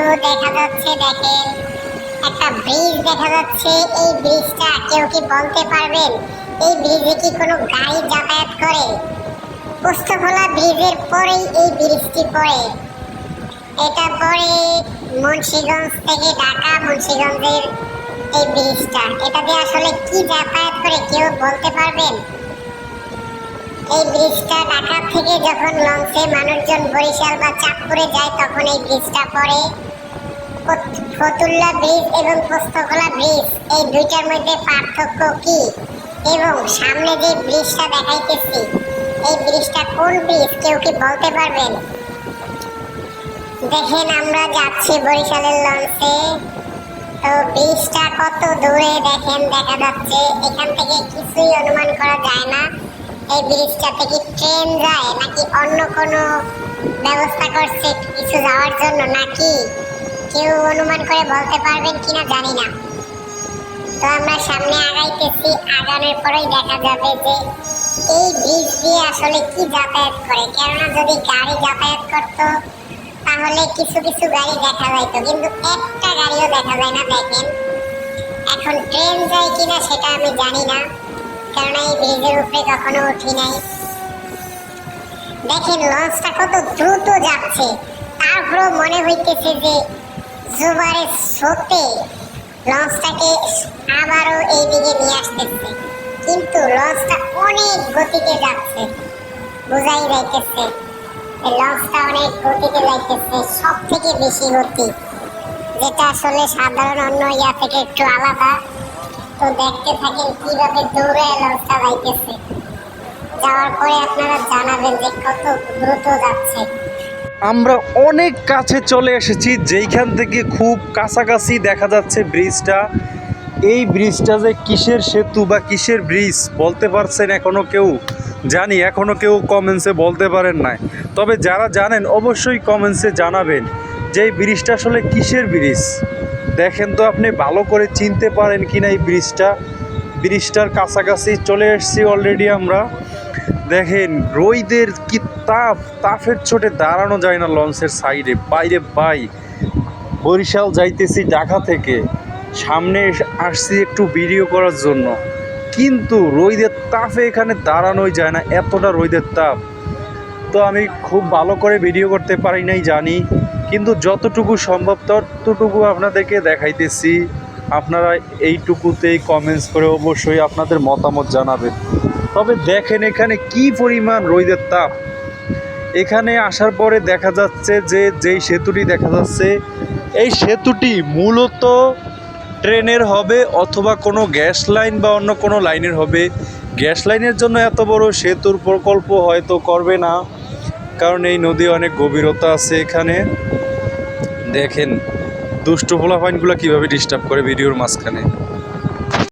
সেতু দেখা যাচ্ছে দেখেন, একটা ব্রিজ দেখা যাচ্ছে। এই ব্রিজটা কেউ কি বলতে পারবেন? এই ব্রিজে কি কোনো গাড়ি যাতায়াত করে? পুস্তকলা ব্রিজের পরেই এই ব্রিজটি পড়ে। এটা পরে মুন্সিগঞ্জ থেকে ঢাকা, মুন্সিগঞ্জের এই ব্রিজটা এটা দিয়ে আসলে কি যাতায়াত করে কেউ বলতে পারবেন? এই ব্রিজটা ঢাকা থেকে যখন লঞ্চে মানুষজন বরিশাল বা চাঁদপুরে যায়, তখন এই ব্রিজটা পড়ে। ফতুল্লা ব্রিজ এবং পোস্তকলা ব্রিজ, এই দুইটার মধ্যে পার্থক্য কি? এবং সামনে যে ব্রিজটা দেখাইতেছি, এই ব্রিজটা কোন ব্রিজ? কেউ কি বলতে পারবেন? দেখেন আমরা যাচ্ছি বরিশালের লঞ্চে। তো ব্রিজটা কত দূরে দেখেন, দেখা যাচ্ছে এখান থেকে কিছুই অনুমান করা যায় না। এই ব্রিজটা থেকে ট্রেন যায় নাকি অন্য কোনো ব্যবস্থা করছে কিছু যাওয়ার জন্য নাকি? কেউ অনুমান করে বলতে পারবেন কিনা জানি না। তো আমরা সামনে আগাইতেছি, আগানোর পরেই দেখা যাবে যে এই ব্রিজ দিয়ে আসলে কি যাতায়াত করে। কেননা যদি গাড়ি যাতায়াত করতো, তাহলে কিছু কিছু গাড়ি দেখা যাইতো, কিন্তু একটা গাড়িও দেখা যায় না, দেখেন। এখন ট্রেন যায় কিনা সেটা আমি জানি না, কেননা এই ব্রিজের উপরে কখনো উঠি নাই। দেখেন, লঞ্চটা কত দ্রুত যাচ্ছে। তারপরেও মনে হইতেছে যে জোবারের স্রোতে লঞ্চটাকে আবারও এই দিকে নিয়ে আসতেছে। কিন্তু লঞ্চটা অনেক গতিতে যাচ্ছে, বোঝাই যাইতেছে। লঞ্চটা অনেক গতিতে যাইতেছে সব থেকে বেশি গতি। যেটা আসলে সাধারণ অন্য ইয়া থেকে একটু আলাদা। তো দেখতে থাকেন কীভাবে দৌড়ে লঞ্চটা যাইতেছে। যাওয়ার পরে আপনারা জানাবেন যে কত দ্রুত যাচ্ছে। আমরা অনেক কাছে চলে এসেছি, যেইখান থেকে খুব কাছাকাছি দেখা যাচ্ছে ব্রিজটা। এই ব্রিজটা যে কিসের সেতু বা কিসের ব্রিজ, বলতে পারছেন এখনও কেউ? জানি এখনও কেউ কমেন্টসে বলতে পারেন না তবে যারা জানেন, অবশ্যই কমেন্টসে জানাবেন যে এই ব্রিজটা আসলে কিসের ব্রিজ? দেখেন তো আপনি, ভালো করে চিনতে পারেন কি না এই ব্রিজটা। ব্রিজটার কাছাকাছি চলে এসেছি অলরেডি আমরা। দেখেন রোইদের কি তাপ, তাপের চোটে দাঁড়ানো যায় না লঞ্চের সাইডে। বাইরে বাই বরিশাল যাইতেছি ঢাকা থেকে। সামনে আসছি একটু ভিডিও করার জন্য। কিন্তু রোদের তাপে এখানে দাঁড়ানোই যায় না, এতটা রোদের তাপ। তো আমি খুব ভালো করে ভিডিও করতে পারি নাই, জানি। কিন্তু যতটুকু সম্ভব ততটুকু আপনাদেরকে দেখাইতেছি। আপনারা এইটুকুতেই কমেন্টস করে অবশ্যই আপনাদের মতামত জানাবেন। তবে দেখেন এখানে কি পরিমাণ রোদের তাপ। এখানে আসার পরে দেখা যাচ্ছে যে যেই সেতুটি দেখা যাচ্ছে, এই সেতুটি মূলত ট্রেনের হবে অথবা কোনো গ্যাস লাইন বা অন্য কোনো লাইনের হবে। গ্যাস লাইনের জন্য এত বড় সেতুর প্রকল্প হয়তো করবে না, কারণ এই নদী অনেক গভীরতা আছে এখানে। দেখেন, দুষ্ট পোলাপাইনগুলো কীভাবে ডিস্টার্ব করে ভিডিওর মাঝখানে।